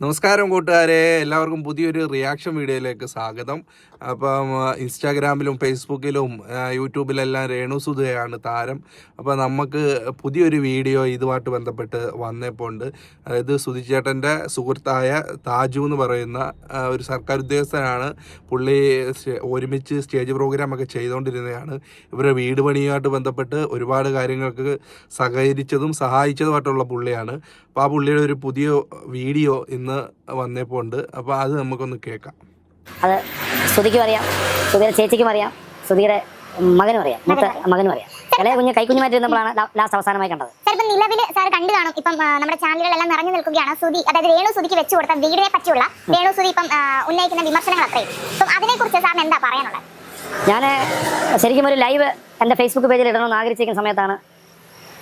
നമസ്കാരം കൂട്ടുകാരെ എല്ലാവർക്കും പുതിയൊരു റിയാക്ഷൻ വീഡിയോയിലേക്ക് സ്വാഗതം. അപ്പം ഇൻസ്റ്റാഗ്രാമിലും ഫേസ്ബുക്കിലും യൂട്യൂബിലെല്ലാം രേണു സുധയാണ് താരം. അപ്പോൾ നമുക്ക് പുതിയൊരു വീഡിയോ ഇതുമായിട്ട് ബന്ധപ്പെട്ട് വന്നപ്പോണ്ട്. അതായത് സുധിച്ചേട്ടന്റെ സുഹൃത്തായ താജു എന്ന് പറയുന്ന ഒരു സർക്കാർ ഉദ്യോഗസ്ഥനാണ് പുള്ളി ഒരുമിച്ച് സ്റ്റേജ് പ്രോഗ്രാമൊക്കെ ചെയ്തുകൊണ്ടിരുന്നതാണ് ഇവരുടെ വീട് പണിയുമായിട്ട് ബന്ധപ്പെട്ട് ഒരുപാട് കാര്യങ്ങൾക്ക് സഹകരിച്ചതും സഹായിച്ചതുമായിട്ടുള്ള പുള്ളിയാണ്. അപ്പോൾ ആ പുള്ളിയുടെ ഒരു പുതിയ വീഡിയോ ഇന്ന് വന്നപ്പോൾ ഉണ്ട്. അപ്പോൾ അത് നമുക്കൊന്ന് കേൾക്കാം. അത് ശ്രുതിക്കും അറിയാം. ശ്രുതിയുടെ ചേച്ചിക്കും അറിയാം. ശ്രുതിയുടെ മകനും അറിയാം. മൂത്ത മകനും അറിയാം. ഇളയ കുഞ്ഞ് കൈക്കുഞ്ഞുമായിട്ട് ഇരുന്നപ്പോഴാണ് ലാസ്റ്റ് അവസാനമായി കണ്ടത്. ചിലപ്പോൾ നിലവിൽ സാർ കണ്ടു കാണും. ഇപ്പം നമ്മുടെ ചാനലുകളെല്ലാം നിറഞ്ഞു നിൽക്കുകയാണ്. സുതി അതായത് രേണു സുതിക്ക് വെച്ചു കൊടുത്ത വീടിനെ പറ്റിയുള്ള രേണു സുതി ഇപ്പം ഉന്നയിക്കുന്ന വിമർശനങ്ങൾ അത്രയും. അപ്പം അതിനെക്കുറിച്ച് സാറിന് എന്താ പറയാനുള്ളത്? ഞാൻ ശരിക്കും ഒരു ലൈവ് എന്റെ ഫേസ്ബുക്ക് പേജിൽ ഇടണമെന്ന് ആഗ്രഹിച്ചിരിക്കുന്ന സമയത്താണ്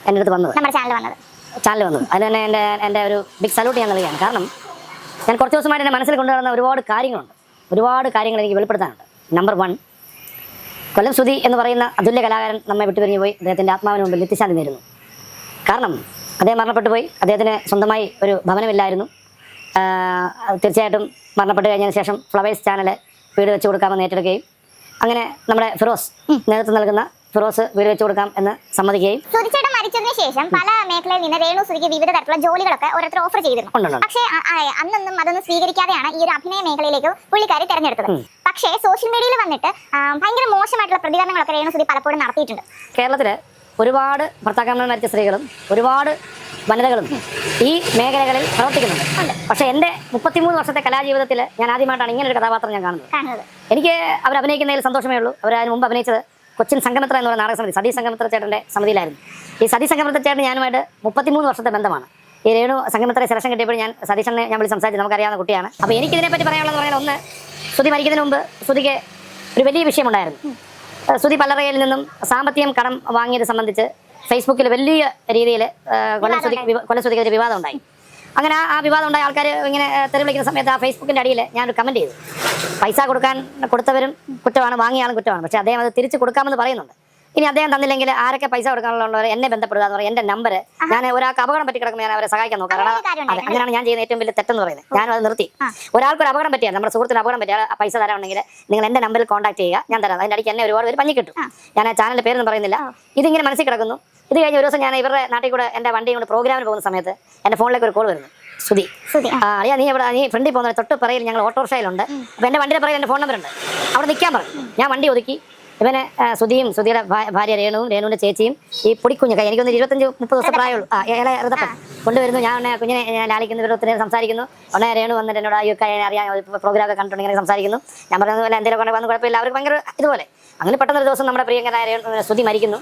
എന്റെ അടുത്ത് വന്നത്. നമ്മുടെ ചാനൽ വന്നത്. ചാനൽ വന്നത്. അതിന് തന്നെ എന്റെ എന്റെ ഒരു ബിഗ് സല്യൂട്ട് ഞാൻ നൽകുകയാണ്. കാരണം ഞാൻ കുറച്ച് ദിവസമായിട്ട് എന്റെ മനസ്സിൽ കൊണ്ടുവരുന്ന ഒരുപാട് കാര്യങ്ങളുണ്ട്. ഒരുപാട് കാര്യങ്ങൾ എനിക്ക് വെളിപ്പെടുത്താനുണ്ട്. നമ്പർ വൺ കൊല്ലം ശ്രുതി എന്ന് പറയുന്ന അതുല്യ കലാകാരൻ നമ്മെ വിട്ടുപിരിഞ്ഞു പോയി. അദ്ദേഹത്തിന്റെ ആത്മാവിന് മുമ്പിൽ നിത്യശാന്തി നേരുന്നു. കാരണം അദ്ദേഹം മരണപ്പെട്ടു പോയി. അദ്ദേഹത്തിന് സ്വന്തമായി ഒരു ഭവനമില്ലായിരുന്നു. തീർച്ചയായിട്ടും മരണപ്പെട്ട് കഴിഞ്ഞതിന് ശേഷം ഫ്ലവേഴ്സ് ചാനൽ വീട് വെച്ച് കൊടുക്കാമെന്ന് ഏറ്റെടുക്കുകയും അങ്ങനെ നമ്മുടെ ഫിറോസ് നേതൃത്വം നൽകുന്ന ഫിറോസ് വീട് വെച്ച് കൊടുക്കാം എന്ന് സമ്മതിക്കുകയും. മരിച്ചതിന് പല മേഖലയിൽ നിന്ന് രേണു സുധിക്ക് വിവിധ തരത്തിലുള്ള ജോലികളൊക്കെ ഓരോരുത്തർ ഓഫർ ചെയ്തിരുന്നു. പക്ഷേ അന്നൊന്നും അതൊന്നും സ്വീകരിക്കാതെയാണ് ഈ ഒരു അഭിനയ മേഖലയിലേക്ക് പുള്ളിക്കാരി തെരഞ്ഞെടുത്തത്. പക്ഷേ സോഷ്യൽ മീഡിയയിൽ വന്നിട്ട് ഭയങ്കര മോശമായിട്ടുള്ള പ്രതികരണങ്ങളൊക്കെ രേണു സുധി പലപ്പോഴും നടത്തിയിട്ടുണ്ട്. കേരളത്തിൽ ഒരുപാട് ഭർത്താക്കന്മാർ മരിച്ച സ്ത്രീകളും ഒരുപാട് വനിതകളും ഈ മേഖലകളിൽ പ്രവർത്തിക്കുന്നുണ്ട്. പക്ഷെ എന്റെ മുപ്പത്തിമൂന്ന് വർഷത്തെ കലാജീവിതത്തിൽ ഞാൻ ആദ്യമായിട്ടാണ് ഇങ്ങനെ ഒരു കഥാപാത്രം ഞാൻ കാണുന്നത്. കാണുന്നത്. എനിക്ക് അവർ അഭിനയിക്കുന്നതിൽ സന്തോഷമേ ഉള്ളൂ. അവർ അതിന് മുമ്പ് അഭിനയിച്ചത് കൊച്ചിൻ സംഗമത്ര എന്ന് പറയുന്ന നാടക സമിതി സതീ സംഗമത്ര ചേട്ടന്റെ സമിതിയിലായിരുന്നു. ഈ സതീ സംഗമത്ര ചേട്ടൻ ഞാനുമായിട്ട് മുപ്പത്തിമൂന്ന് വർഷത്തെ ബന്ധമാണ്. ഈ രേണു സംഗമത്രയെ സെലക്ഷൻ കിട്ടിയപ്പോൾ ഞാൻ സതീശനെ ഞാൻ വിളിച്ച് സംസാരിച്ച്. നമുക്കറിയാവുന്ന കുട്ടിയാണ്. അപ്പോൾ എനിക്കിതിനെപ്പറ്റി പറയാനുള്ളത് പറഞ്ഞാൽ ഒന്ന് ശ്രുതി മരിക്കുന്നതിന് മുമ്പ് ശ്രുതിക്ക് ഒരു വലിയ വിഷയമുണ്ടായിരുന്നു. ശ്രുതി പലറയിൽ നിന്നും സാമ്പത്തികം കടം വാങ്ങിയത് സംബന്ധിച്ച് ഫേസ്ബുക്കിൽ വലിയ രീതിയിൽ കൊല്ലശ്രുതി ശ്രുതി കൊല്ലം ശ്രുതിക്ക് ഒരു വിവാദം ഉണ്ടായി അങ്ങനെ ആ- വിവാദം ഉണ്ടായ ആൾക്കാർ ഇങ്ങനെ തെറി വിളിക്കുന്ന സമയത്ത് ആ ഫേസ്ബുക്കിന്റെ അടിയിൽ ഞാനൊരു കമന്റ് ചെയ്തു. പൈസ കൊടുക്കാൻ കൊടുത്തവരും കുറ്റമാണ് വാങ്ങിയാലും കുറ്റമാണ്. പക്ഷേ അദ്ദേഹം അത് തിരിച്ച് കൊടുക്കാമെന്ന് പറയുന്നുണ്ട്. ഇനി അദ്ദേഹം തന്നില്ലെങ്കിൽ ആരൊക്കെ പൈസ കൊടുക്കാനുള്ളവർ എന്നെ ബന്ധപ്പെടുക എന്ന് പറയും. എന്റെ നമ്പർ ഞാൻ ഒരാൾക്ക് അപകടം പറ്റി കിടക്കുമ്പോൾ ഞാൻ അവരെ സഹായിക്കാൻ നോക്കാം. കാരണം അതെ അങ്ങനെയാണ് ഞാൻ ചെയ്യുന്ന ഏറ്റവും വലിയ തെറ്റെന്ന് പറയുന്നത്. ഞാൻ അത് നിർത്തി. ഒരാൾക്ക് ഒരു അപകടം പറ്റിയാൽ നമ്മുടെ സുഹൃത്തിന് അപകടം പറ്റിയാൽ പൈസ തരാനുണ്ടെങ്കിൽ നിങ്ങൾ എന്റെ നമ്പറിൽ കോൺടാക്ട് ചെയ്യുക. ഞാൻ തരാം. അതിന്റെ അടിക്ക് എന്നെ ഒരുപാട് പേര് പഞ്ഞി കിട്ടും. ഞാൻ ആ ചാനലിന്റെ പേരൊന്നും പറയുന്നില്ല. ഇതിങ്ങനെ മനസ്സിൽ കിടക്കുന്നു. ഇത് കഴിഞ്ഞ ഒരു ദിവസം ഞാൻ ഇവരുടെ നാട്ടിൽ കൂടെ എന്റെ വണ്ടിയും കൂടെ പ്രോഗ്രാമിന് പോകുന്ന സമയത്ത് എന്റെ ഫോണിലേക്ക് ഒരു കോൾ വരുന്നു. സുധി. അറിയാ നീ ഇവിടെ നീ ഫ്രണ്ടിൽ പോകുന്ന തൊട്ട് പറയിൽ ഞങ്ങൾ ഓട്ടോറിക്ഷയിലുണ്ട് അപ്പോൾ എന്റെ വണ്ടിയുടെ പറയിൽ എന്റെ ഫോൺ നമ്പർ ഉണ്ട്. അവിടെ നിൽക്കാൻ പറഞ്ഞു. ഞാൻ വണ്ടി ഒതുക്കി. ഇവനെ സുധിയും സുധിയുടെ ഭാര്യ രേണുവും രേണുവിന്റെ ചേച്ചിയും ഈ പൊടിക്കുഞ്ഞ് കൈ എനിക്കൊന്ന് ഇരുപത്തഞ്ച് മുപ്പത് ദിവസം പ്രായമുള്ളൂ. ആ ഇളയ ഋതപ്പൻ കൊണ്ടുവരുന്നു. ഞാൻ ഉടനെ കുഞ്ഞിനെ ഞാൻ ലാലിക്കുന്ന ഇവരൊത്തിരി സംസാരിക്കുന്നു. ഉടനെ രേണു വന്നിട്ട് എന്നോട് അയ്യോ ഒക്കെ അറിയാം പ്രോഗ്രാം ഒക്കെ കണ്ടിട്ടുണ്ടെങ്കിൽ സംസാരിക്കുന്നു. ഞാൻ പറയുന്നത് പോലെ എന്തെങ്കിലും കൊണ്ട് വന്ന് കുഴപ്പമില്ല. അവർക്ക് ഭയങ്കര ഇതുപോലെ. അങ്ങനെ പെട്ടെന്ന് ഒരു ദിവസം നമ്മുടെ പ്രിയങ്കരായ സുധി മരിക്കുന്നു.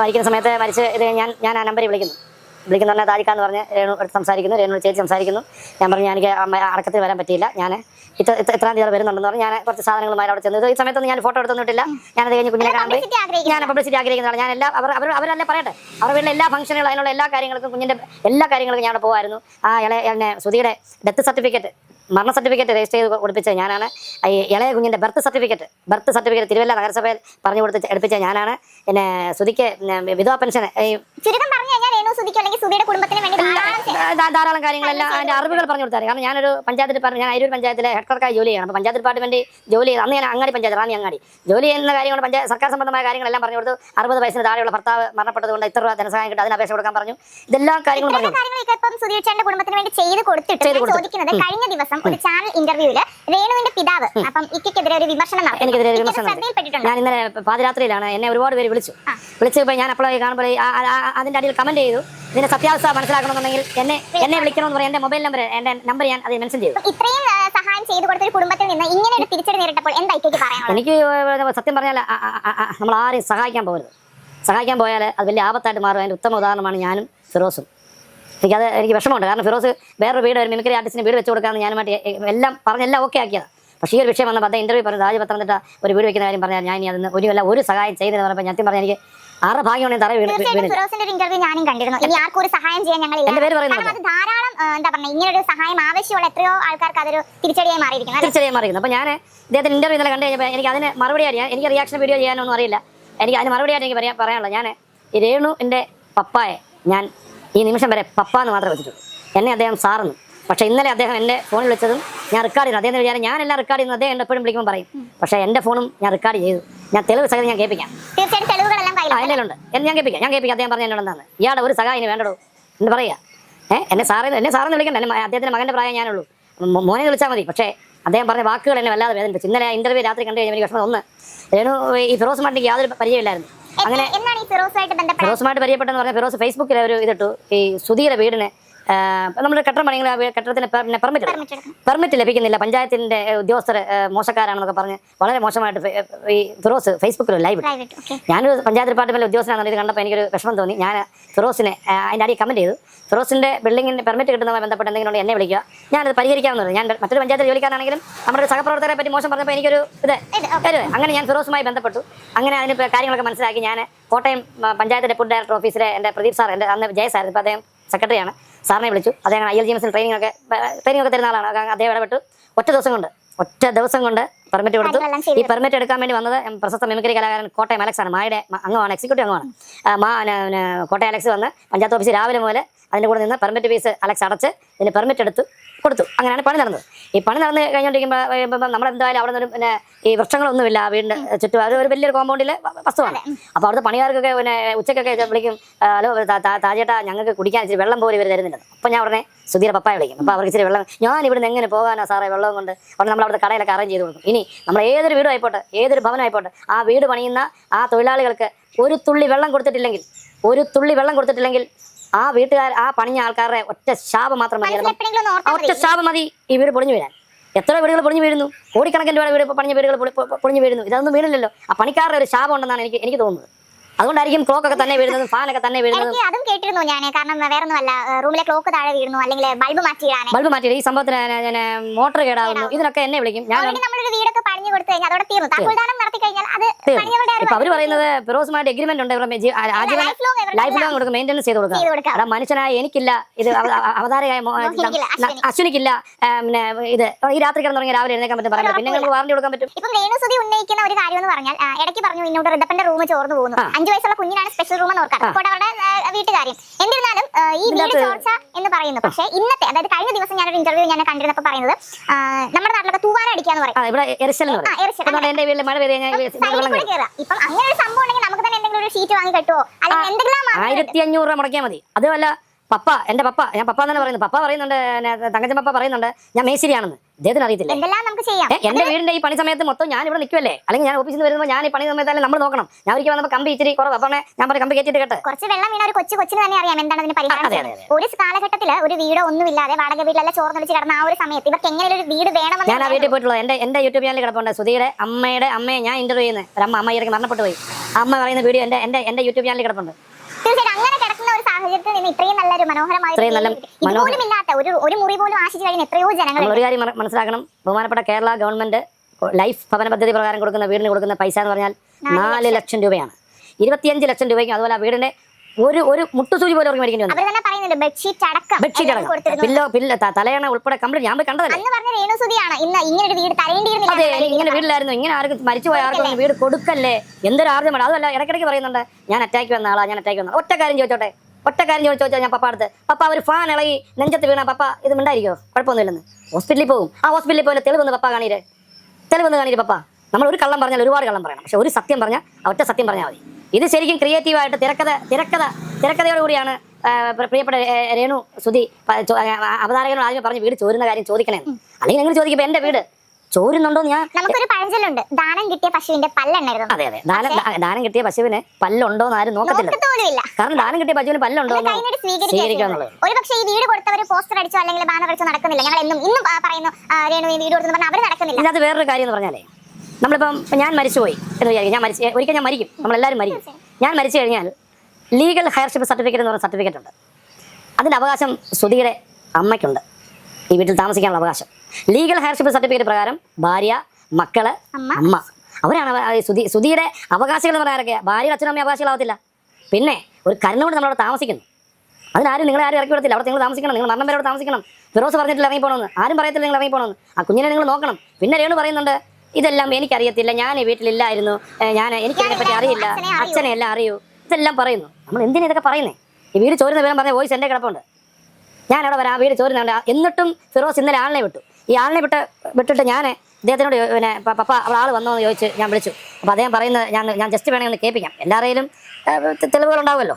മരിക്കുന്ന സമയത്ത് മരിച്ച് ഇത് ഞാൻ ഞാൻ ആ നമ്പറിൽ വിളിക്കുന്നു. വിളിക്കുന്ന പറഞ്ഞാൽ താജിക്കാന്ന് പറഞ്ഞ് രേണു എടുത്ത് സംസാരിക്കുന്നു. രേണു ചേച്ചി സംസാരിക്കുന്നു. ഞാൻ പറഞ്ഞു ഞാൻ എനിക്ക് അടക്കത്തിൽ വരാൻ പറ്റിയില്ല. ഞാൻ ഇത്ര ഇത്ര- തീയതി വരുന്നുണ്ടെന്ന് പറഞ്ഞു. ഞാൻ കുറച്ച് സാധനങ്ങളുമായി അവിടെ ചെന്നു. ഈ സമയത്തൊന്നും ഞാൻ ഫോട്ടോ എടുത്തൊന്നുമില്ല ഞാനത് കഴിഞ്ഞ് കുഞ്ഞിനെ കാണാൻ പോയി ഞാൻ പബ്ലിസിറ്റി ആഗ്രഹിക്കുന്നതാണ്. ഞാൻ എല്ലാ അവർ അവർ അവരല്ലേ പറയട്ടെ. അവരുടെ വീട്ടിലെ എല്ലാ ഫംഗ്ഷനുകളും അതിനുള്ള എല്ലാ കാര്യങ്ങൾക്കും കുഞ്ഞിന്റെ എല്ലാ കാര്യങ്ങൾക്കും ഞാൻ അവിടെ പോകുമായിരുന്നു ആ ഇളയ എന്നെ സുധിയുടെ ഡെത്ത് സർട്ടിഫിക്കറ്റ് മരണ സർട്ടിഫിക്കറ്റ് രജിസ്റ്റർ ചെയ്ത് കൊടുപ്പിച്ച ഞാനാണ്. ഇളയ കുഞ്ഞിന്റെ birth certificate birth certificate Thiruvalla നഗരസഭയിൽ പറഞ്ഞു കൊടുത്ത് എടുപ്പിച്ച ഞാനാണ്. പിന്നെ സുധിക്ക് വിധവാ പെൻഷൻ ചുരുക്കം പറഞ്ഞു കഴിഞ്ഞാൽ അല്ലെങ്കിൽ കുടുംബത്തിന് ധാരാളം കാര്യങ്ങളെല്ലാം അതിന്റെ അറിവുകൾ പറഞ്ഞു കൊടുത്താൽ കാരണം ഞാനൊരു പഞ്ചായത്തിൽ പറഞ്ഞു ഞാൻ അരൂർ പഞ്ചായത്തിലെ ഹെഡ് ക്ലർക്കായി ജോലി ചെയ്യണം. അപ്പോൾ പഞ്ചായത്ത് ഡിപ്പാർട്ട്മെന്റ് ജോലി ചെയ്ത് അന്ന് ഞാൻ അങ്ങാടി പഞ്ചായത്ത് റാണി അങ്ങാടി. ജോലി ചെയ്യുന്ന കാര്യങ്ങൾ പഞ്ചായത്ത് സർക്കാർ സംബന്ധമായ കാര്യങ്ങളെല്ലാം പറഞ്ഞു കൊടുത്തു. അറുപത് വയസ്സിന് താഴെയുള്ള ഭർത്താവ് മരണപ്പെട്ടതുകൊണ്ട് ഇത്ര രൂപ ധനസഹായം കിട്ടും അതിന് അപേക്ഷ കൊടുക്കാൻ പറഞ്ഞു. ഇതെല്ലാ കാര്യങ്ങളും പറഞ്ഞു. ഇപ്പം കുടുംബത്തിന് വേണ്ടി ചെയ്ത് കൊടുത്തിട്ട് ചെയ്ത് ഞാൻ ചോദിക്കുന്നത് കഴിഞ്ഞ ദിവസം ഒരു ചാനൽ ഇന്റർവ്യൂവിൽ രേണുവിന്റെ പിതാവ് അപ്പം ഇക്കെതിരെ ഒരു വിമർശനം നടത്തി. എനിക്കെതിരെ ഒരു വിമർശനം. ഞാൻ ഇന്നലെ പാതിരാത്രിയിലാണ് എന്നെ ഒരുപാട് പേര് വിളിച്ചു. വിളിച്ചപ്പോൾ ഞാൻ അപ്പോൾ കാണുമ്പോൾ അതിന്റെ അടിയിൽ കമന്റ് ചെയ്തു. ഇതിന്റെ സത്യാവസ്ഥ മനസ്സിലാക്കണമെന്നുണ്ടെങ്കിൽ എന്നെ എന്നെ വിളിക്കണമെന്ന് പറയാം എന്റെ മൊബൈൽ നമ്പർ എന്റെ നമ്പർ ഞാൻ അത് മെൻഷൻ ചെയ്തു. ഇത്രയും സഹായം ചെയ്തു കൊടുത്ത ഒരു കുടുംബത്തിൽ നിന്ന് ഇങ്ങനെ ഒരു തിരിച്ചടി നേരിട്ടപ്പോൾ എന്താ എനിക്ക് സത്യം പറഞ്ഞാൽ നമ്മൾ ആരെയും സഹായിക്കാൻ പോകരുത്. സഹായിക്കാൻ പോയാൽ അത് വലിയ ആപത്തായിട്ട് മാറും. അതിന്റെ ഉത്തമ ഉദാഹരണമാണ് ഞാനും ഫിറോസും. എനിക്കത് എനിക്ക് വിഷമമുണ്ട്. കാരണം ഫിറോസ് വേറൊരു വീട് ഒരു മിമിക്രി ആർട്ടിസ്റ്റിന് വീട് വെച്ച് കൊടുക്കാമെന്ന് ഞാനുമായിട്ട് എല്ലാം പറഞ്ഞെല്ലാം ഓക്കെ ആക്കിയതാണ് പക്ഷേ ഈ ഒരു വിഷയം വന്നപ്പോൾ അദ്ദേഹം ഇന്റർവ്യൂ പറഞ്ഞു രാജ പത്തനംതിട്ട ഒരു വീട് വെക്കുന്ന കാര്യം പറഞ്ഞാൽ ഞാൻ ഇനി അതിന് ഒരു ഒരു സഹായം ചെയ്തെന്ന് പറഞ്ഞപ്പോൾ ഞാൻ പറഞ്ഞാൽ എനിക്ക് ആറ് ഭാഗ്യമാണ് തറ വീണ് ഫിറോസിന്റെ ഒരു ഇന്റർവ്യൂ ഞാനും കണ്ടിരുന്നു. ഇനി ആർക്കും ഒരു സഹായം ചെയ്യാൻ ഞങ്ങൾ? കാരണം അത് ധാരാളം എന്താ പറഞ്ഞ ഇങ്ങനെ ഒരു സഹായം ആവശ്യമുള്ള എത്രയോ ആൾക്കാർക്ക് അതൊരു തിരിച്ചടിയായി മാറിയിരിക്കുന്നു തിരിച്ചടിയായി മാറിയിരുന്നു അപ്പോൾ ഞാൻ ഇദ്ദേഹത്തിന് ഇന്റർവ്യൂ ഇന്നലെ കണ്ടു കഴിഞ്ഞപ്പോൾ എനിക്ക് അതിന് മറുപടി അറിയാം എനിക്ക് റിയാക്ഷൻ വീഡിയോ ചെയ്യാനൊന്നും അറിയില്ല. എനിക്ക് അതിന് മറുപടി ആയിട്ട് എനിക്ക് പറയാൻ പറയാനുള്ളത് ഞാൻ രേണു എന്റെ പപ്പായെ ഞാൻ ഈ നിമിഷം വരെ പപ്പ എന്ന് മാത്രമേ വെച്ചിട്ടുള്ളൂ എന്നെ അദ്ദേഹം സാറെന്നും. പക്ഷേ ഇന്നലെ അദ്ദേഹം എന്റെ ഫോണിൽ വിളിച്ചതും ഞാൻ റെക്കോർഡ് ചെയ്തു അദ്ദേഹം വിചാരം ഞാനെല്ലാം റെക്കോർഡ് ചെയ്യുന്നത് അദ്ദേഹം എന്നെ എപ്പോഴും വിളിക്കുമ്പോൾ പറയും. പക്ഷേ എന്റെ ഫോണും ഞാൻ റെക്കോർഡ് ചെയ്തു. ഞാൻ തെളിവ് സഹിതം ഞാൻ കേൾപ്പിക്കാം. തീർച്ചയായിട്ടും തെളിവുകളെല്ലാം കയ്യിലുണ്ട് എന്റെ ഉണ്ട് എന്ന് ഞാൻ കേൾപ്പിക്കാം. ഞാൻ കേൾപ്പിക്കാം. അദ്ദേഹം പറഞ്ഞ എന്നോട് എന്താണ്? ഇയാളുടെ ഒരു സഹായം ഇനി വേണ്ടടോ? എന്ന് പറയുക. ഏഹ് എന്നെ സാറേ എന്നെ സാറെന്ന് വിളിക്കണ്ട. എന്നെ അദ്ദേഹത്തിന്റെ മകന്റെ പ്രായം ഞാനുള്ളൂ. മോനെ വിളിച്ചാൽ മതി. പക്ഷേ അദ്ദേഹം പറഞ്ഞ വാക്കുകൾ എന്നെ വല്ലാതെ വേദനിപ്പിച്ചു. ഇന്നലെ ഇന്റർവ്യൂ രാത്രി കണ്ടു കഴിഞ്ഞാൽ എനിക്ക് വിഷമം. ഒന്ന് രേണു ഈ ഫിറോസ് മാട്ടിക്ക് യാതൊരു പരിചയമില്ലായിരുന്നു. അങ്ങനെ ഫിറോസുമായിട്ട് പരിചയപ്പെട്ടെന്ന് പറഞ്ഞാൽ ഫിറോസ് ഫേസ്ബുക്കിൽ ഒരു ഇതിട്ടു. ഈ സുധീര വീടിന് നമ്മൾ കെട്ടിടം പണിയെങ്കിൽ കെട്ടിടത്തിന് പെർമിറ്റ് പെർമിറ്റ് ലഭിക്കുന്നില്ല. പഞ്ചായത്തിന്റെ ഉദ്യോഗസ്ഥർ മോശക്കാരാണെന്നൊക്കെ പറഞ്ഞ് വളരെ മോശമായിട്ട് ഈ ഫിറോസ് ഫേസ്ബുക്കിൽ ലൈവ് ഞാനൊരു പഞ്ചായത്ത് ഡിപ്പാർട്ട്മെന്റ് ഉദ്യോഗസ്ഥനാണെന്ന് ഇത് കണ്ടപ്പോൾ എനിക്കൊരു വിഷമം തോന്നി. ഞാൻ ഫിറോസിനെ അതിന്റെ അടിയിൽ കമന്റ് ചെയ്തു. ഫിറോസിന്റെ ബിൽഡിങ്ങിന്റെ പെർമിറ്റ് കിട്ടുന്നതുമായി ബന്ധപ്പെട്ട് എന്തെങ്കിലും എന്നെ വിളിക്കുക. ഞാനത് പരിഹരിക്കാമെന്ന് പറഞ്ഞു. ഞാൻ മറ്റൊരു പഞ്ചായത്ത് ജോലിക്കാരാണെങ്കിലും നമ്മുടെ സഹപ്രവർത്തകരെ പറ്റി മോശം പറഞ്ഞപ്പോൾ എനിക്കൊരു ഇത് അങ്ങനെ ഞാൻ ഫിറോസുമായി ബന്ധപ്പെട്ടു. അങ്ങനെ അതിന് കാര്യങ്ങളൊക്കെ മനസ്സിലാക്കി ഞാൻ കോട്ടയം പഞ്ചായത്ത് ഡെപ്യൂട്ടി ഡയറക്ടർ ഓഫീസിലെ എന്റെ പ്രദീപ് സാർ എന്റെ അന്ന് ജയ സാർ ഇപ്പോൾ അദ്ദേഹം സെക്രട്ടറിയാണ്. സാറിനെ വിളിച്ചു. അദ്ദേഹം ഐ എൽ ജി എംസിൽ ട്രെയിനിങ് ഒക്കെ ട്രെയിനിങ് ഒക്കെ തരുന്ന ആളാണ്. അദ്ദേഹം ഇടപെട്ടു. ഒറ്റ ദിവസം കൊണ്ട് ഒറ്റ ദിവസം കൊണ്ട് പെർമിറ്റ് കൊടുത്തു. ഈ പെർമിറ്റ് എടുക്കാൻ വേണ്ടി വന്നത് പ്രശസ്ത മിമിക്രി കലാകാരൻ കോട്ടയം അലക്സ് ആണ്. മായുടെ അങ്ങാണ് അംഗമാണ് എക്സിക്യൂട്ടീവ് അംഗമാണ്. മാ കോട്ടയം അലക്സ് വന്ന് പഞ്ചായത്ത് ഓഫീസ് രാവിലെ മുതൽ അതിന്റെ കൂടെ നിന്ന് പെർമിറ്റ് ഫീസ് അലക്സ് അടച്ച് ഇതിന് പെർമിറ്റ് എടുത്ത്. കൊടുത്തു. അങ്ങനെയാണ് പണി നടന്നത്. ഈ പണി നടന്ന് കഴിഞ്ഞോണ്ടിരിക്കുമ്പോ നമ്മൾ എന്തായാലും അവിടെ നിന്ന് പിന്നെ ഈ വൃക്ഷങ്ങളൊന്നുമില്ല. വീടിന്റെ ചുറ്റും അത് ഒരു വലിയൊരു കോമ്പൗണ്ടിലെ വസ്തുവാണ്. അപ്പോൾ അവിടുത്തെ പണിക്കാർക്കൊക്കെ പിന്നെ ഉച്ചക്കൊക്കെ വിളിക്കും ഹലോ താജേട്ടാ ഞങ്ങൾക്ക് കുടിക്കാൻ ഇച്ചിരി വെള്ളം പോലും ഇവർ തരുന്നില്ല അപ്പോൾ ഞാൻ ഉടനെ സുധീര പപ്പായ വിളിക്കും. അപ്പോൾ അവർക്ക് ഇച്ചിരി വെള്ളം ഞാൻ ഇവിടുന്ന് എങ്ങനെ പോകാനാ സാറേ വെള്ളം കൊണ്ട്? അവിടെ നമ്മൾ അവിടുത്തെ കടയിലൊക്കെ അറേഞ്ച് ചെയ്ത് കൊടുക്കും. ഇനി നമ്മൾ ഏതൊരു വീടും ആയിപ്പോട്ടെ ഏതൊരു ഭവനം ആയിപ്പോട്ടെ ആ വീട് പണിയുന്ന ആ തൊഴിലാളികൾക്ക് ഒരു തുള്ളി വെള്ളം കൊടുത്തിട്ടില്ലെങ്കിൽ ഒരു തുള്ളി വെള്ളം കൊടുത്തിട്ടില്ലെങ്കിൽ ആ വീട്ടുകാർ ആ പണിഞ്ഞ ആൾക്കാരുടെ ഒറ്റ ശാപം മാത്രം മതിയായിരുന്നു ആ ഒറ്റ ശാപം മതി ഈ വീട് പൊളിഞ്ഞു വീഴാൻ. എത്ര വീടുകൾ പൊളിഞ്ഞു വീഴുന്നു? കോടിക്കണക്കിന് രൂപയുടെ വീട് പണിഞ്ഞ വീടുകൾ പൊളിഞ്ഞു വീഴുന്നു. ഇതൊന്നും വീണില്ലല്ലോ. ആ പണിക്കാരുടെ ഒരു ശാപം ഉണ്ടെന്നാണ് എനിക്ക് എനിക്ക് തോന്നുന്നത്. അതുകൊണ്ടായിരിക്കും ക്ലോക്ക് ഒക്കെ തന്നെ വീഴുന്നതും ഫാനൊക്കെ തന്നെ വീഴുന്നതും അതും കേട്ടിരുന്നു ഞാൻ കാരണം വേറെ ഒന്നുമല്ല റൂമിലെ ക്ലോക്ക് താഴെ വീഴുന്നു അല്ലെങ്കിൽ ബൾബ് മാറ്റിയിടാനേ ബൾബ് മാറ്റി ഈ സംഭവത്തിന് മോട്ടർ കേടാവുന്നു. ഇതിനൊക്കെ എന്നെ വിളിക്കും. ഞാൻ നമ്മളൊരു വീടൊക്കെ പണിഞ്ഞു കൊടുത്തു കഴിഞ്ഞാൽ അതോടെ തീർന്നു. താക്കോൽദാനം ഇപ്പൊ അവർ പറയുന്നത് ഫിറോസുമായിട്ട് എഗ്രിമെന്റ് ഉണ്ട് ലൈഫ് ലോങ് കൊടുക്കും ചെയ്ത് അവിടെ മനുഷ്യനായ എനിക്കില്ല. ഇത് അവ- അശ്വനിക്കില്ല. പിന്നെ ഇത് ഈ രാത്രി കിടന്നു തുടങ്ങി രാവിലെ എഴുന്നേക്കാൻ പറ്റും പിന്നെ നിങ്ങൾക്ക് വാറണ്ടി കൊടുക്കാൻ പറ്റും. ഇപ്പം രേണുസുതി ഉന്നയിക്കുന്ന ഒരു കാര്യം എന്ന് പറഞ്ഞാൽ ഇടയ്ക്ക് പറഞ്ഞു ഇന്നോട് റിദപ്പന്റെ റൂം ചോർന്നു പോകുന്നു. അഞ്ചു വയസ്സുള്ള കുഞ്ഞിനാണ് സ്പെഷ്യൽ റൂം എന്ന് ഓർക്കാം അപ്പോൾ അവരുടെ വീട്ടുകാര്യം. എന്നിരുന്നാലും ഈ വീട് ചോർച്ച എന്ന് പറയുന്നു. പക്ഷേ ഇന്നത്തെ അതായത് കഴിഞ്ഞ ദിവസം ഞാനൊരു ഇന്റർവ്യൂ ഞാൻ കണ്ടിരുന്നപ്പോൾ പറയുന്നത് നമ്മുടെ നാട്ടിലൊക്കെ തൂവാന അടിക്കാന്ന് പറയും. ഇവിടെ എരിശൽ എന്റെ വീട്ടിൽ മഴ പെയ്ത് ഇപ്പം അങ്ങനെ ഒരു സംഭവം ഉണ്ടെങ്കിൽ നമുക്ക് തന്നെ എന്തെങ്കിലും ഒരു ഷീറ്റ് വാങ്ങി കെട്ടുവോ? അല്ലെങ്കിൽ എന്തെങ്കിലും ആയിരത്തി അഞ്ഞൂറ് രൂപ മുടക്കിയാൽ മതി. അതുമല്ല പപ്പ എന്റെ പപ്പ ഞാൻ പപ്പ തന്നെ പറയുന്നത്. പപ്പ പറയുന്നുണ്ട് തങ്കച്ച തങ്കച്ചൻ പപ്പ പറയുന്നുണ്ട്. ഞാൻ മേശിരിയാണെന്ന് അദ്ദേഹത്തിന് അറിയത്തില്ല? എന്തെല്ലാം നമുക്ക് ചെയ്യാം. എന്റെ വീടിന്റെ ഈ പണി സമയത്ത് മൊത്തം ഞാൻ ഇവിടെ നിൽക്കുമല്ലേ അല്ലെങ്കിൽ ഞാൻ ഓഫീസിൽ നിന്ന് വരുമ്പോൾ ഞാൻ ഈ പണി സമയത്തായാലും നമ്മൾ നോക്കണം. ഞാൻ ഒരിക്കൽ വന്നപ്പോൾ കമ്പി ഇച്ചിരി കുറവ്. അപ്പം ഞാൻ പറയും കമ്പി കയറ്റിട്ട് കേട്ടോ. കുറച്ച് വെള്ളം വീണ ഒരു കൊച്ചു കൊച്ചിന് തന്നെ അറിയാം എന്താണ് അതിന് പരിഹാരം. ഒരു കാലഘട്ടത്തിൽ ഒരു വീടോ ഒന്നുമില്ലാതെ വാടക വീട്ടിലെല്ലാം ചോർന്നൊലിച്ച് കിടന്ന ആ ഒരു സമയത്ത് ഇവർക്ക് എങ്ങനെ ഒരു വീട് വേണമെന്ന് ഞാൻ ആ വീട്ടിൽ പോയിട്ടുള്ളത് എന്റെ എന്റെ യൂട്യൂബ് ചാനലിൽ കിടപ്പുണ്ട്. സുധിയുടെ അമ്മയുടെ അമ്മയെ ഞാൻ ഇന്റർവ്യൂ ചെയ്യുന്നത്. അമ്മ അമ്മ ഇറങ്ങി മരണപ്പെട്ടു പോയി. അമ്മ പറയുന്ന വീഡിയോ എന്റെ എന്റെ എന്റെ യൂട്യൂബ് ചാനലിൽ കിടപ്പുണ്ട്. തീർച്ചയായിട്ടും അങ്ങനെ കിടക്കുന്ന സാഹചര്യത്തിൽ നിന്ന് ഇത്രയും നല്ലൊരു മനോഹരമായ ഇത്രയും നല്ല ഇതുപോലും ഇല്ലാത്ത ഒരു ഒരു മുറി പോലും ആശിച്ചു കഴിഞ്ഞ എത്രയോ ജനങ്ങൾ ഒരു കാര്യം മനസ്സിലാക്കണം. ബഹുമാനപ്പെട്ട കേരള ഗവൺമെന്റ് ലൈഫ് ഭവന പദ്ധതി പ്രകാരം കൊടുക്കുന്ന വീടിന് കൊടുക്കുന്ന പൈസ എന്ന് പറഞ്ഞാൽ നാല് ലക്ഷം. രൂപയാണ്. ഇരുപത്തിയഞ്ച് ലക്ഷം രൂപയ്ക്കും അതുപോലെ ആ വീടിന്റെ ഒരു ഒരു മുട്ടുസൂചി പോലും അവർക്ക് മേടിക്കേണ്ടി വന്നു ബെഡ്ഷീറ്റ് അടക്കം ബെഡ്ഷീറ്റ് അടക്കം. പില്ലോ പില്ല തലയണ ഉൾപ്പെടെ കംപ്ലീറ്റ് ഞാൻ പോയി കണ്ടതല്ലേ? അതെ ഇങ്ങനെ വീട്ടിലായിരുന്നു ഇങ്ങനെ ആർക്കും മരിച്ചുപോയ ആർക്കും വീട് കൊടുക്കല്ലേ? എന്തൊരു ആർജമാണ് അതല്ല ഇടയ്ക്കിടയ്ക്ക് പറയുന്നുണ്ട് ഞാൻ അറ്റാക്ക് വന്ന ആളാ ഞാൻ അറ്റാക്ക് വന്ന ഒറ്റ കാര്യം ചോദിച്ചോട്ടെ. ഒറ്റ കാര്യം ചോദിച്ചു ചോദിച്ചാൽ ഞാൻ പപ്പ അടുത്ത് പപ്പ ഒരു ഫാൻ ഇളകി നെഞ്ചത്ത് വീണ പപ്പ ഇത് മിണ്ടായിരിക്കോ? കുഴപ്പമൊന്നുമില്ലെന്ന്. ഹോസ്പിറ്റലിൽ പോകും ആ ഹോസ്പിറ്റലിൽ പോലെ തെളിവെന്ന് പപ്പ കാണീര്. തെളിവെന്ന് കാണീര് പപ്പ. നമ്മൾ ഒരു കള്ളം പറഞ്ഞാൽ ഒരുപാട് കള്ളം പറയണം. പക്ഷെ ഒരു സത്യം പറഞ്ഞാൽ ഒറ്റ സത്യം പറഞ്ഞാൽ മതി. ഇത് ശരിക്കും ക്രിയേറ്റീവായിട്ട് തിരക്കഥ തിരക്കഥ തിരക്കഥയോടുകൂടിയാണ് പ്രിയപ്പെട്ട രേണു സുധി അവതാരകനോട് ആദ്യമേ പറഞ്ഞ് വീട് ചോരുന്ന കാര്യം ചോദിക്കണേ അല്ലെങ്കിൽ നിങ്ങൾ ചോദിക്കുമ്പോൾ എന്റെ വീട് ചോരുന്നുണ്ടോ ഞാൻ നമുക്കൊരു പഴഞ്ചൊല്ലുണ്ട്. ദാനം കിട്ടിയ പശുവിന്റെ പല്ലെണ്ണരുത് അതെ അതെ. ദാനം ദാനം കിട്ടിയ പശുവിന് പല്ലുണ്ടോ എന്ന് ആരും നോക്കത്തില്ല നോക്കത്തോലും കാരണം ദാനം കിട്ടിയ പശുവിന് പല്ലുണ്ടോ ഒരു പക്ഷേ ഈ വീട് കൊടുത്തവർ പോസ്റ്റർ അടിച്ചോ അല്ലെങ്കിൽ ബാനർ അടിച്ചോ നടക്കുന്നില്ല. ഞങ്ങൾ എന്നും ഇന്നും പറയുന്നു രേണു ഈ വീട് കൊടുത്തു പറഞ്ഞാൽ അവർ നടക്കുന്നില്ല. അത് വേറൊരു കാര്യം എന്ന് പറഞ്ഞാലേ നമ്മളിപ്പം ഞാൻ മരിച്ചുപോയി എന്ന് വിചാരിക്കും. ഞാൻ മരിച്ചു ഒരിക്കൽ ഞാൻ മരിക്കും. നമ്മളെല്ലാവരും മരിക്കും. ഞാൻ മരിച്ചു കഴിഞ്ഞാൽ ലീഗൽ ഹയർഷിപ്പ് സർട്ടിഫിക്കറ്റ് എന്ന് പറഞ്ഞ സർട്ടിഫിക്കറ്റ് ഉണ്ട്. അതിന്റെ അവകാശം സുധിയുടെ അമ്മയ്ക്കുണ്ട്. ഈ വീട്ടിൽ താമസിക്കാനുള്ള അവകാശം. ലീഗൽ ഹയർഷിപ്പ് സർട്ടിഫിക്കറ്റ് പ്രകാരം ഭാര്യ മക്കൾ അമ്മ. അവരാണ് സുധി സുധിയുടെ അവകാശികൾ എന്ന് പറയാറൊക്കെ. ഭാര്യ അച്ഛനും അമ്മയും അവകാശികളാവത്തില്ല പിന്നെ ഒരു കരുണോട് നമ്മളവിടെ താമസിക്കുന്നു. അതിനാരും നിങ്ങളെ ആരും ഇറക്കി വിടത്തില്ല. അവിടെ നിങ്ങൾ താമസിക്കണം. നിങ്ങൾ മരണം വരെ അവിടെ താമസിക്കണം. ഫിറോസ് പറഞ്ഞിട്ടില്ല ഇറങ്ങി പോകണമെന്ന് ആരും പറയത്തില്ല നിങ്ങൾ ഇറങ്ങി പോകണമെന്ന് ആ കുഞ്ഞിനെ നിങ്ങൾ നോക്കണം. പിന്നെ രേണു പറയുന്നുണ്ട് ഇതെല്ലാം എനിക്കറിയത്തില്ല. ഞാൻ ഈ വീട്ടിലില്ലായിരുന്നു. ഞാൻ എനിക്ക് ഇതിനെപ്പറ്റി അറിയില്ല. അച്ഛനെ എല്ലാം അറിയൂ. ഇതെല്ലാം പറയുന്നു. നമ്മൾ എന്തിനാ ഇതൊക്കെ പറയുന്നേ? ഈ വീട് ചോരുന്ന വിവരം പറഞ്ഞ വോയിസ് എന്റെ കിടപ്പുണ്ട്. ഞാൻ അവിടെ വരാം. വീട് ചോരുന്നുണ്ട് എന്നിട്ടും ഫിറോസ് ഇന്നലെ ആളിനെ വിട്ടു. ഈ ആളിനെ വിട്ട് വിട്ടിട്ട് ഞാൻ അദ്ദേഹത്തിനോട് പിന്നെ പപ്പ അവിടെ ആൾ വന്നോ എന്ന് ചോദിച്ച് ഞാൻ വിളിച്ചു. അപ്പോൾ അദ്ദേഹം പറയുന്നത് ഞാൻ ഞാൻ ജസ്റ്റ് വേണമെങ്കിൽ ഒന്ന് കേൾപ്പിക്കാം. എല്ലാവരെയും തെളിവുകളുണ്ടാവുമല്ലോ.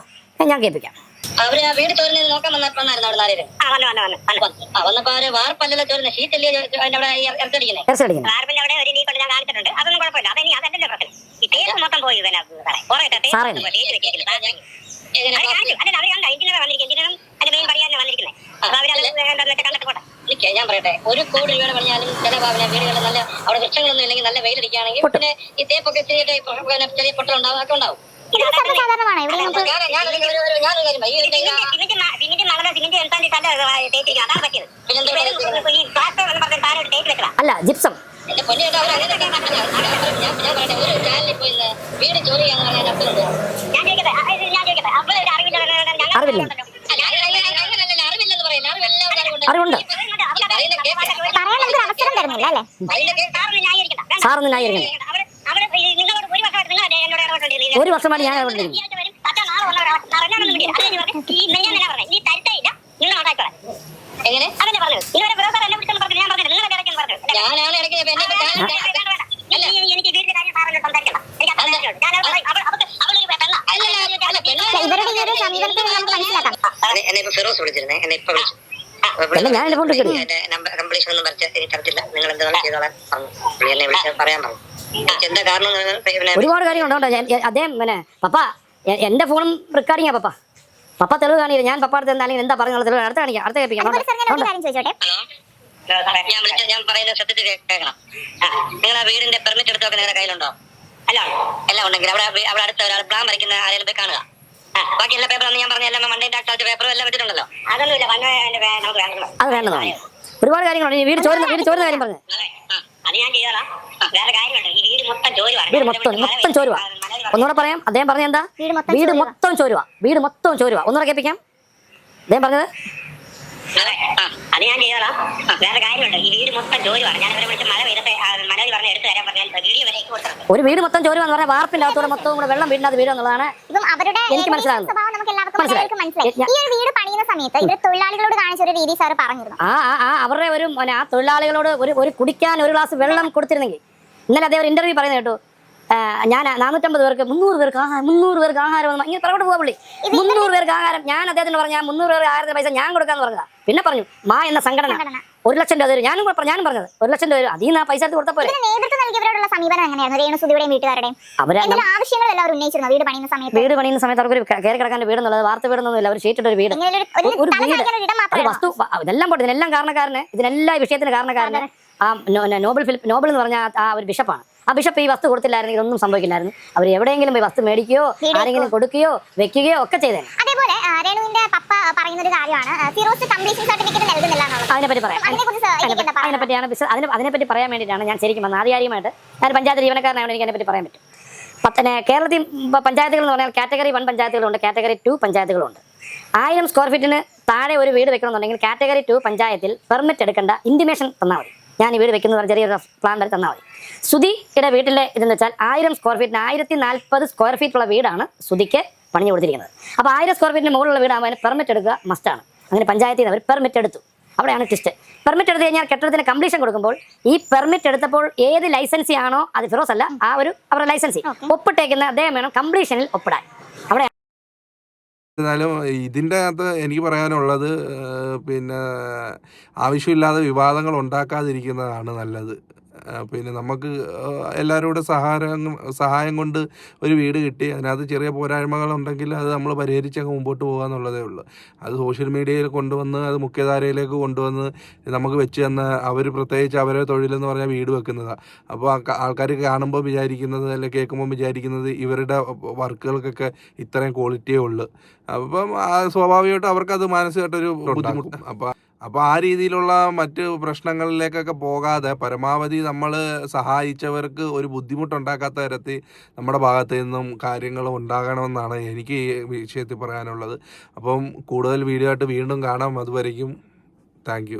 ഞാൻ കേൾപ്പിക്കാം. അവർ ആ വീട് ചോരുന്നത് നോക്കാൻ അവിടെ വന്നപ്പോ അവർ വാർപ്പല്ലല്ലോ ചോരുന്ന ഷീറ്റല്ലേ ഇറച്ചടിക്കുന്നത് വാർപ്പിന്റെ ഒരു ഞാൻ കാണിച്ചിട്ടുണ്ട്. അതൊന്നും കുഴപ്പമില്ല. അതെനി അതല്ലേ പ്രശ്നം ഈ തേപ്പ് മൊത്തം പോയി ഇവനെ കുറെ സാറേ. എനിക്ക് ഞാൻ പറയട്ടെ. ഒരു കോടി രൂപയുടെ പറഞ്ഞാലും ചില ഭാവന വീടുകളിൽ നല്ല അവിടെ വൃക്ഷങ്ങളൊന്നും ഇല്ലെങ്കിൽ നല്ല വെയിലടിക്കുകയാണെങ്കിൽ പിന്നെ ഈ തേപ്പൊക്കെ ചെറിയ ചെറിയ പൊട്ടലുണ്ടാവും ഒക്കെ ഉണ്ടാവും. അല്ല ജിപ്സം. എന്റെ അറിവുണ്ട്. അവസരം തരുന്നില്ല അല്ലേ? സാറൊന്നും ന്യായീകരിക്കണ്ട. ഒരു വർഷമായിട്ട് ഞാൻ ഇവരുടെ ഈ ഒരു സമീപനത്തിൽ നമുക്ക് മനസ്സിലാക്കാം. എന്നെ ഇപ്പൊ ഫിറോസ് വിളിച്ചിരുന്നേ. എന്നെ ഇപ്പൊ വിളിച്ചു. കംപ്ലീഷൻ ഒന്നും പറിച്ച് എനിക്കറിയില്ല നിങ്ങൾ എന്താണ് ചെയ്തോളാൻ പറഞ്ഞു? എന്നെ വിളിച്ച് പറയാൻ പറഞ്ഞു. എന്താ കാരണം ഒരുപാട് കാര്യങ്ങളുണ്ട് അദ്ദേഹം പിന്നെ പപ്പ എന്റെ ഫോണും റെക്കോർഡിങ്ങാ പപ്പ. പപ്പ തെളിവ് കാണിയില്ല ഞാൻ പപ്പ അടുത്ത് എന്തായാലും എന്താ പറഞ്ഞത് തെളിവ് അടുത്ത് കാണിക്കാം. അടുത്ത് കേൾപ്പിക്കാം. ഞാൻ ഹലോ? ഞാൻ പറയുന്നത് ശ്രദ്ധിച്ച് കേൾക്കണം. നിങ്ങൾ ആ വീടിന്റെ പെർമിറ്റ് എടുത്തൊക്കെ നിങ്ങളുടെ കയ്യിലുണ്ടോ? അല്ല. എല്ലാം ഉണ്ടെങ്കിൽ അവിടെ അവിടെ അടുത്ത ഒരാൾ പ്ലാൻ വരയ്ക്കുന്ന ആരെങ്കിലും പോയി കാണുക. ആ, ബാക്കി എല്ലാ പേപ്പറും ഞാൻ പറഞ്ഞ എല്ലാം മണ്ടേ പേപ്പറും എല്ലാം വെച്ചിട്ടുണ്ടല്ലോ. അതൊന്നുമില്ല നമുക്ക് അത് വേണ്ടതാണ് ഒരുപാട് കാര്യങ്ങളുണ്ട്. വീട് ചോരുന്ന വീട് ചോരുന്ന കാര്യം പറഞ്ഞു. അത് ഞാൻ ചെയ്തോളാം വേറെ കാര്യമുണ്ട്. ഈ വീട് മൊത്തം വീട് മൊത്തം മൊത്തം ചോരുവ. ഒന്നുകൂടെ പറയാം. അദ്ദേഹം പറഞ്ഞ എന്താ? വീട് മൊത്തം ചോരുവാ. വീട് മൊത്തം ചോരുവാ. ഒന്നുകൂടെ കേൾപ്പിക്കാം. അദ്ദേഹം പറഞ്ഞത്? അത്. ഞാൻ ചെയ്തോളാം. വേറെ കാര്യമുണ്ട്. ഈ വീട് മൊത്തം ചോരുവാണ് ഞാൻ അവരെ വിളിച്ച് മഴ പെയ്തപ്പോ മനോജ് പറഞ്ഞ എടുത്തു തരാൻ പറഞ്ഞാൽ വീഡിയോ വരെ കൊടുത്തിട്ടുണ്ട് ഒരു വീട് മൊത്തം ജോലി എന്ന് പറഞ്ഞാൽ വാർപ്പിന്റെ അകത്തൂടെ മൊത്തം കൂടെ വെള്ളം വീടിനകത്ത് വീഴുക എന്നുള്ളതാണ് ഇതും അവരുടെ എനിക്ക് മനസ്സിലാകുന്നു. സ്വഭാവം നമുക്ക് എല്ലാവർക്കും മനസ്സിലായി. മനസ്സിലായി. ഈ ഒരു വീട് പണിയുന്ന സമയത്ത് ഇവർ തൊഴിലാളികളോട് കാണിച്ച ഒരു രീതി സാർ പറഞ്ഞിരുന്നു. ആ ആ ആ അവരുടെ ഒരു ആ തൊഴിലാളികളോട് ഒരു ഒരു കുടിക്കാൻ ഒരു ഗ്ലാസ് വെള്ളം കൊടുത്തിരുന്നെങ്കിൽ. ഇന്നലെ അദ്ദേഹം ഒരു ഇന്റർവ്യൂ പറയുന്നത് കേട്ടോ. ഞാൻ നാനൂറ്റമ്പത് പേർക്ക് മുന്നൂറ് പേർക്ക് ആഹാരം മുന്നൂറ് പേർക്ക് ആഹാരം ഇങ്ങനെ പുറകോട്ട് പോകാൻ പുള്ളി. മുന്നൂറ് പേർക്ക് ആഹാരം. ഞാൻ അദ്ദേഹത്തിന് പറഞ്ഞ മുന്നൂറ് പേർക്ക് ആഹാരത്തിന് പൈസ ഞാൻ കൊടുക്കാന്ന് പറഞ്ഞതാ. പിന്നെ പറഞ്ഞു മാ എന്ന സംഘടന. ഒരു ലക്ഷം രൂപ തരും. ഞാനും കൂടെ- ഞാനും പറഞ്ഞത് ഒരു ലക്ഷം രൂപ തരും. അതിൽ നിന്ന് പൈസ എടുത്ത് കൊടുത്തപ്പോലെ ഇതിന് നേതൃത്വം നൽകിയവരോടുള്ള സമീപനം എങ്ങനെയായിരുന്നു? രേണുസുതിയുടെയും വീട്ടുകാരുടെയും? അവരെ ആവശ്യങ്ങൾ എല്ലാവരും ഉന്നയിച്ചിരുന്നു? വീട് പണിയുന്ന സമയത്ത്? വീട് പണിയുന്ന സമയത്ത് അവർക്ക് ഒരു കയറി കിടക്കാൻ വീട് എന്നുള്ളത് വാർത്ത വീടൊന്നുമില്ല അവർ ഷീറ്റിട്ട് ഒരു വീട്. ഒരു- വീട്. വസ്തു ഇതെല്ലാം പോട്ടെ ഇതിനെല്ലാം കാരണക്കാരന് ഇതിനെല്ലാം വിഷയത്തിന് കാരണക്കാരന് ആ നോബൽ ഫിലിപ്പ് നോബൽ എന്ന് പറഞ്ഞ ആ ഒരു ബിഷപ്പാണ്. ആ ബിഷപ്പ് ഈ വസ്തു കൊടുത്തില്ലായിരുന്നെങ്കിൽ ഇതൊന്നും സംഭവിക്കില്ലായിരുന്നു. അവർ എവിടെയെങ്കിലും പോയി വസ്തു മേടിക്കുകയോ ആരെങ്കിലും കൊടുക്കുകയോ വെക്കുകയോ ഒക്കെ ചെയ്തേനെ. അതേപോലെ രേണുവിന്റെ പപ്പ പറയുന്ന ഒരു കാര്യമാണ് ഫിറോസ് കംപ്ലീഷൻ സർട്ടിഫിക്കറ്റ് നൽകുന്നില്ല അതിനെപ്പറ്റി പറയാം? അതിനെപ്പറ്റിയാണ് ബിസിനസ് അതിനെ അതിനെപ്പറ്റി പറയാൻ വേണ്ടിയിട്ടാണ് ഞാൻ ശരിക്കും വന്നത്. ആധികാരികമായിട്ട് ഞാൻ പഞ്ചായത്ത് ജീവനക്കാരനാണ് എനിക്ക് അതിനെപ്പറ്റി പറയാൻ പറ്റും. പത്തനെ കേരളത്തിൽ പഞ്ചായത്തുകൾ എന്ന് പറഞ്ഞാൽ കാറ്റഗറി വൺ പഞ്ചായത്തുകളുണ്ട് കാറ്റഗറി ടു പഞ്ചായത്തുകളുണ്ട്. ആയിരം സ്ക്വയർ ഫീറ്റിന് താഴെ ഒരു വീട് വെക്കണമെന്നുണ്ടെങ്കിൽ കാറ്റഗറി ടു പഞ്ചായത്തിൽ പെർമിറ്റ് എടുക്കേണ്ട ഇന്റിമേഷൻ തന്നാൽ മതി. ഞാൻ ഈ വീട് വെക്കുന്നത് ചെറിയൊരു പ്ലാൻ വരെ തന്നാൽ മതി. സുധിയുടെ വീട്ടിലെ ഇതെന്ന് വെച്ചാൽ ആയിരം സ്ക്വയർ ഫീറ്റിന് ആയിരത്തി നാൽപ്പത് സ്ക്വയർ ഫീറ്റ് ഉള്ള വീടാണ് സുധിക്ക് പണിഞ്ഞു കൊടുത്തിരിക്കുന്നത്. അപ്പോൾ ആയിരം സ്ക്വയർ ഫീറ്റിന് മുകളിലുള്ള വീടാകുമ്പോൾ അതിന് പെർമിറ്റ് എടുക്കുക മസ്റ്റാണ് അങ്ങനെ പഞ്ചായത്തിൽ നിന്ന് അവർ പെർമിറ്റ് എടുത്തു. അവിടെയാണ് ട്വിസ്റ്റ് പെർമിറ്റ് എടുത്തു കഴിഞ്ഞാൽ കെട്ടിടത്തിന് കംപ്ലീഷൻ കൊടുക്കുമ്പോൾ ഈ പെർമിറ്റ് എടുത്തപ്പോൾ ഏത് ലൈസൻസി ആണോ അത് ഫിറോസ് അല്ല ആ ഒരു അവരുടെ ലൈസൻസി ഒപ്പിട്ടേക്കുന്ന അദ്ദേഹം വേണം കംപ്ലീഷനിൽ ഒപ്പിടാൻ. എന്നാലും ഇതിന്റെ അകത്ത് എനിക്ക് പറയാനുള്ളത് പിന്നെ ആവശ്യമില്ലാതെ വിവാദങ്ങൾ ഉണ്ടാക്കാതിരിക്കുന്നതാണ് നല്ലത്. പിന്നെ നമുക്ക് എല്ലാവരുടെ സഹായം സഹായം കൊണ്ട് ഒരു വീട് കിട്ടി. അതിനകത്ത് ചെറിയ പോരായ്മകളുണ്ടെങ്കിൽ അത് നമ്മൾ പരിഹരിച്ചങ്ങ് മുമ്പോട്ട് പോകുക എന്നുള്ളതേ ഉള്ളൂ. അത് സോഷ്യൽ മീഡിയയിൽ കൊണ്ടുവന്ന് അത് മുഖ്യധാരയിലേക്ക് കൊണ്ടുവന്ന് നമുക്ക് വെച്ച് തന്ന അവർ പ്രത്യേകിച്ച് അവരെ തൊഴിലെന്ന് പറഞ്ഞാൽ വീട് വെക്കുന്നതാണ് അപ്പോൾ ആൾക്കാർ കാണുമ്പോൾ വിചാരിക്കുന്നത് അല്ലെങ്കിൽ കേൾക്കുമ്പോൾ വിചാരിക്കുന്നത് ഇവരുടെ വർക്കുകൾക്കൊക്കെ ഇത്രയും ക്വാളിറ്റിയേ ഉള്ളൂ. അപ്പം സ്വാഭാവികമായിട്ടും അവർക്കത് മാനസികമായിട്ടൊരു ബുദ്ധിമുട്ട്. അപ്പം അപ്പോൾ ആ രീതിയിലുള്ള മറ്റ് പ്രശ്നങ്ങളിലേക്കൊക്കെ പോകാതെ പരമാവധി നമ്മൾ സഹായിച്ചവർക്ക് ഒരു ബുദ്ധിമുട്ടുണ്ടാക്കാത്ത തരത്തിൽ നമ്മുടെ ഭാഗത്ത് നിന്നും കാര്യങ്ങൾ ഉണ്ടാകണമെന്നാണ് എനിക്ക് ഈ വിഷയത്തിൽ പറയാനുള്ളത്. അപ്പം കൂടുതൽ വീഡിയോ ആയിട്ട് വീണ്ടും കാണാം. അതുവരയ്ക്കും താങ്ക്